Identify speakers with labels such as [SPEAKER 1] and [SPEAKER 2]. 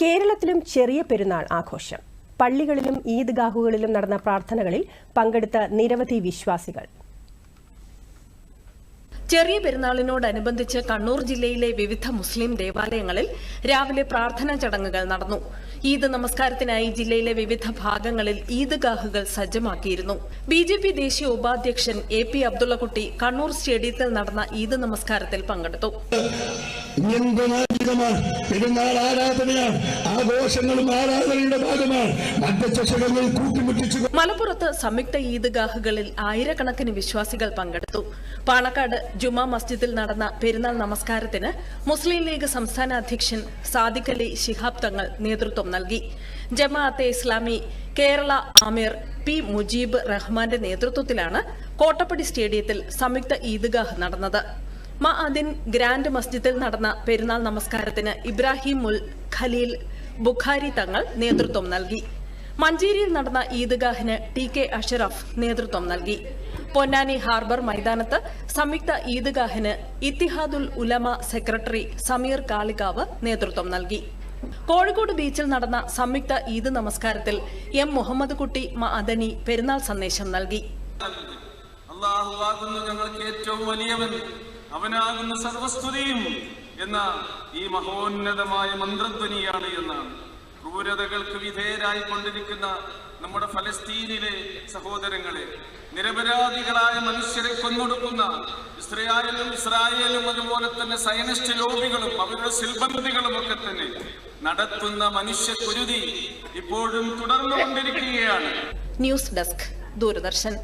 [SPEAKER 1] കേരളത്തിലും ചെറിയ പെരുന്നാൾ ആഘോഷം. പള്ളികളിലും ഈദ്ഗാഹുകളിലും നടന്ന പ്രാർത്ഥനകളിൽ പങ്കെടുത്ത നിരവധി വിശ്വാസികൾ.
[SPEAKER 2] ചെറിയ പെരുന്നാളിനോടനുബന്ധിച്ച് കണ്ണൂർ ജില്ലയിലെ വിവിധ മുസ്ലിം ദേവാലയങ്ങളിൽ രാവിലെ പ്രാർത്ഥനാ ചടങ്ങുകൾ നടന്നു. ഈദ് നമസ്കാരത്തിനായി ജില്ലയിലെ വിവിധ ഭാഗങ്ങളിൽ ഈദ്ഗാഹുകൾ സജ്ജമാക്കിയിരുന്നു. ബി ജെ പി ദേശീയ ഉപാധ്യക്ഷൻ എ പി അബ്ദുള്ളക്കുട്ടി കണ്ണൂർ സ്റ്റേഡിയത്തിൽ നടന്ന ഈദ് നമസ്കാരത്തിൽ പങ്കെടുത്തു.
[SPEAKER 3] പെരുന്നാൾ ആരാധനയാണ്. ആഘോഷങ്ങളും ആരാധനയുടെ ഭാഗമാണ്. മദ്യചഷകങ്ങൾ കൂട്ടിമുട്ടിച്ചു
[SPEAKER 2] മലപ്പുറത്ത് സംയുക്ത ഈദ്ഗാഹുകളിൽ ആയിരക്കണക്കിന് വിശ്വാസികൾ പങ്കെടുത്തു. പാണക്കാട് ജുമാ മസ്ജിദിൽ നടന്ന പെരുന്നാൾ നമസ്കാരത്തിന് മുസ്ലിം ലീഗ് സംസ്ഥാന അധ്യക്ഷൻ സാദിഖ് അലി ശിഹാബ് തങ്ങൾ നേതൃത്വം നൽകി. ജമാഅത്തെ ഇസ്ലാമി കേരള ആമിർ പി മുജീബ് റഹ്മാന്റെ നേതൃത്വത്തിലാണ് കോട്ടപ്പടി സ്റ്റേഡിയത്തിൽ സംയുക്ത ഈദ്ഗാഹ് നടന്നത്. മഅദിൻ ഗ്രാൻഡ് മസ്ജിദിൽ നടന്ന പെരുന്നാൾ നമസ്കാരത്തിന് ഇബ്രാഹിം ഉൽ ഖലീൽ ബുഖാരി തങ്ങൾ നേതൃത്വം നൽകി. മഞ്ചേരിയിൽ നടന്ന ഈദ്ഗാഹിന് ടി കെ അഷറഫ് നേതൃത്വം നൽകി. പൊന്നാനി ഹാർബർ മൈതാനത്ത് സംയുക്ത ഈദ്ഗാഹിന് ഇത്തിഹാദുൽ ഉലമ സെക്രട്ടറി സമീർ കാളികാവ് നേതൃത്വം നൽകി. കോഴിക്കോട് ബീച്ചിൽ നടന്ന സംയുക്ത ഈദ് നമസ്കാരത്തിൽ എം മുഹമ്മദ് കുട്ടി മഅദനി പെരുന്നാൾ സന്ദേശം നൽകി.
[SPEAKER 4] ഞങ്ങൾക്ക് ഏറ്റവും വലിയവൻ. അവനാകുന്ന സർവസ്തുതിയും എന്ന ഈ മഹോന്നതമായ മന്ത്രധ്വനിയാണ് എന്നാണ്. ക്രൂരതകൾക്ക് വിധേയരായി കൊണ്ടിരിക്കുന്ന നമ്മുടെ ഫലസ്തീനിലെ സഹോദരങ്ങളെ നിരപരാധികളായ മനുഷ്യരെ കൊന്നൊടുക്കുന്ന ഇസ്രായേലും ഇസ്രായേലും അതുപോലെ തന്നെ സയനിസ്റ്റ് ലോബികളും അവരുടെ സിൽബന്ധികളും ഒക്കെ തന്നെ നടത്തുന്ന മനുഷ്യ കുരുതി ഇപ്പോഴും തുടർന്നുകൊണ്ടിരിക്കുകയാണ്.
[SPEAKER 2] News desk Doordarshan.